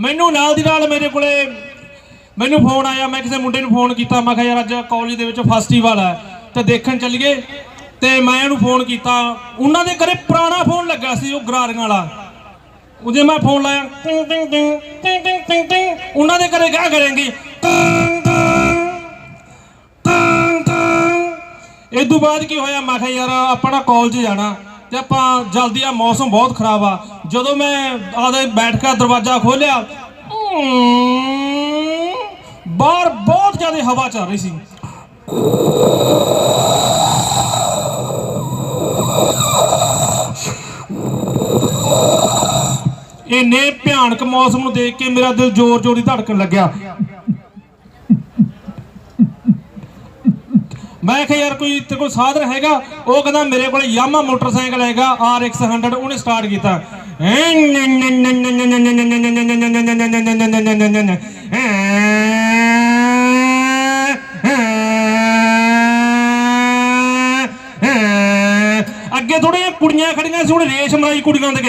ਮੈਨੂੰ ਨਾਲ ਦੀ ਨਾਲ ਮੇਰੇ ਕੋਲੇ ਮੈਨੂੰ ਫੋਨ ਆਇਆ, ਮੈਂ ਕਿਸੇ ਮੁੰਡੇ ਨੂੰ ਫੋਨ ਕੀਤਾ, ਮੈਂ ਕਿਹਾ ਯਾਰ ਅੱਜ ਕਾਲਜ ਦੇ ਵਿੱਚ ਫੈਸਟੀਵਲ ਹੈ, ਤੇ ਦੇਖਣ ਚੱਲੀਏ। ਤੇ ਮੈਂ ਇਹਨੂੰ ਫੋਨ ਕੀਤਾ। ਉਹਨਾਂ ਦੇ ਘਰੇ ਪੁਰਾਣਾ ਫੋਨ ਲੱਗਾ ਸੀ, ਉਹ ਗਰਾਰੀਆਂ ਵਾਲਾ। ਉਹਦੇ ਮੈਂ ਫੋਨ ਲਾਇਆ ਟਿੰਗ ਟਿੰਗ ਟਿੰਗ ਟਿੰਗ ਟਿੰਗ ਟਿੰਗ ਟਿੰਗ ਉਹਨਾਂ ਦੇ ਘਰੇ ਕਿਆ ਕਰਾਂਗੇ। ਇਹ ਤੋਂ ਬਾਅਦ ਕੀ ਹੋਇਆ? ਮੈਂ ਕਿਹਾ ਯਾਰ ਆਪਾਂ ਨਾ ਕਾਲਜ ਜਾਣਾ, ਤੇ ਆਪਾਂ ਜਲਦੀ ਆ, ਮੌਸਮ ਬਹੁਤ ਖਰਾਬ ਆ। ਜਦੋਂ ਮੈਂ ਆਦੇ ਬੈਠ ਕੇ ਦਰਵਾਜ਼ਾ ਖੋਲਿਆ ਬਾਹਰ ਬਹੁਤ ਜ਼ਿਆਦਾ ਹਵਾ ਚੱਲ ਰਹੀ ਸੀ। ਇੰਨੇ ਭਿਆਨਕ ਮੌਸਮ ਨੂੰ ਦੇਖ ਕੇ ਮੇਰਾ ਦਿਲ ਜ਼ੋਰ-ਜ਼ੋਰ ਦੀ ਧੜਕਣ ਲੱਗਿਆ। ਮੈਂ ਕਿਹਾ, ਯਾਰ, ਕੋਈ ਤੇ ਕੋਈ ਸਾਧਨ ਹੈਗਾ? ਉਹ ਕਹਿੰਦਾ, ਮੇਰੇ ਕੋਲ ਯਾਮਾ ਮੋਟਰਸਾਈਕਲ ਹੈਗਾ RX 100 ਉਹਨੇ ਸਟਾਰਟ ਕੀਤਾ। ਅੱਗੇ ਥੋੜੀਆਂ ਕੁੜੀਆਂ ਖੜੀਆਂ ਸੀ, ਹੁਣ ਰੇਸ ਮਰਾਈ ਕੁੜੀਆਂ ਦੇ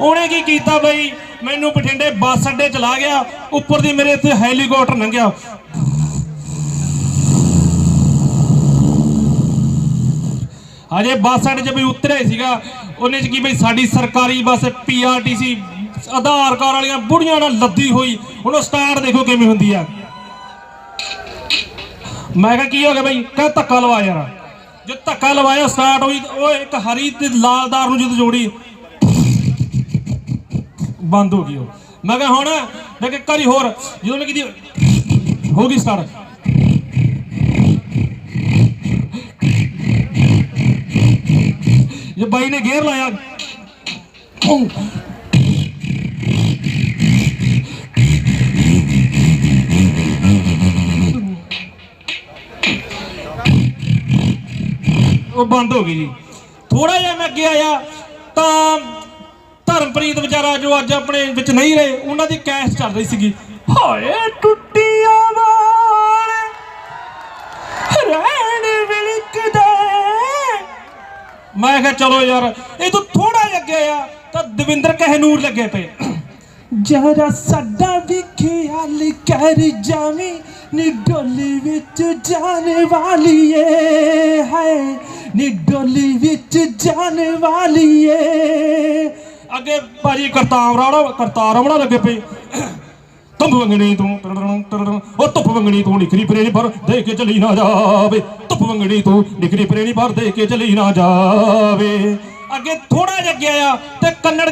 ਉਹਨੇ ਕੀ ਕੀਤਾ ਬਈ? ਮੈਨੂੰ ਬਠਿੰਡੇ ਬੱਸ ਅੱਡੇ ਚਲਾ ਗਿਆ, ਉੱਪਰ ਦੀ ਮੇਰੇ ਇੱਥੇ ਹੈਲੀਕਾਪਟਰ ਲੰਘਿਆ। ਹਜੇ ਬੱਸ ਅੱਡੇ 'ਚ ਵੀ ਉਤਰਿਆ ਸੀਗਾ। ਉਹਨੇ ਚ ਕੀ ਬਈ ਸਾਡੀ ਸਰਕਾਰੀ ਬੱਸ ਪੀਆਰਟੀਸੀ ਆਧਾਰ ਕਾਰਡ ਵਾਲੀਆਂ ਬੁੜੀਆਂ ਨਾਲ ਲੱਦੀ ਹੋਈ। ਹੁਣ ਉਹ ਸਟਾਰਟ ਦੇਖੋ ਕਿਵੇਂ ਹੁੰਦੀ ਆ। ਮੈਂ ਕਿਹਾ, ਕੀ ਹੋ ਗਿਆ ਬਈ? ਕਹ ਧੱਕਾ ਲਵਾ ਯਾਰ। ਜੇ ਧੱਕਾ ਲਵਾਇਆ, ਸਟਾਰਟ ਹੋਈ, ਉਹ ਇੱਕ ਹਰੀ ਤੇ ਲਾਲਦਾਰ ਨੂੰ ਜਦੋਂ ਜੋੜੀ। ਬੰਦ ਹੋ ਗਈ ਉਹ। ਮੈਂ ਕਿਹਾ, ਹੁਣ ਮੈਂ ਕਿਹਾ ਕਰੀ ਹੋਰ, ਜਦੋਂ ਮੈਂ ਕੀਤੀ, ਹੋ ਗਈ ਸਟਾਰਟ। ਇਹ ਬਾਈ ਨੇ ਗੇਅਰ ਲਾਇਆ। ਉਹ ਬੰਦ ਹੋ ਗਈ ਜੀ। ਥੋੜਾ ਜਿਹਾ ਮੈਂ ਅੱਗੇ ਆਇਆ, ਤਾਂ ਧਰਮਪ੍ਰੀਤ ਵਿਚਾਰਾ ਜੋ ਅੱਜ ਆਪਣੇ ਵਿੱਚ ਨਹੀਂ ਰਹੇ, ਉਹਨਾਂ ਦੀ ਕੈਸ਼ ਚੱਲ ਰਹੀ ਸੀਗੀ। ਹਾਏ ਟੁੱਟੀਆਂ ਮੈਂ ਕਿਹਾ ਚਲੋ ਯਾਰ ਇਹ ਤੋਂ ਥੋੜਾ ਅੱਗੇ ਆ ਤਾਂ ਦਵਿੰਦਰ ਕਹਿਨੂਰ ਲੱਗੇ ਪਏ। ਜਰਾ ਸਾਡਾ ਵੀ ਖਿਆਲ ਕਰ ਜਾਵੀਂ ਨੀ ਡੋਲੀ ਵਿੱਚ ਜਾਣ ਵਾਲੀ ਏ ਹਾਏ ਨੀ ਡੋਲੀ ਵਿੱਚ ਜਾਣ ਵਾਲੀ ਏ ਅੱਗੇ ਭਾਜੀ ਕਰਤਾਰ ਰਾੜਾ ਕਰਤਾਰ ਰਾੜਾ ਲੱਗੇ ਪਏ। ਧੁੱਪ ਵੰਗਣੀ ਤੂੰ ਟੜੜੜੰ ਟੜੜੜੰ। ਉਹ ਧੁੱਪ ਵੰਗਣੀ ਤੂੰ ਨਿਖਰੀ ਪਰੇ ਨਹੀਂ ਪਰ ਦੇ ਕੇ ਚਲੀ ਨਾ ਜਾਵੇ ਧੁੱਪ ਵੰਗਣੀ ਤੂੰ ਨਿਖਰੀ ਪਰੇ ਨਹੀਂ ਪਰ ਦੇ ਕੇ ਚਲੀ ਨਾ ਜਾਵੇ ਅੱਗੇ ਥੋੜਾ ਜਿਹਾ ਗਿਆ ਆਇਆ ਤੇ ਕੰਨੜ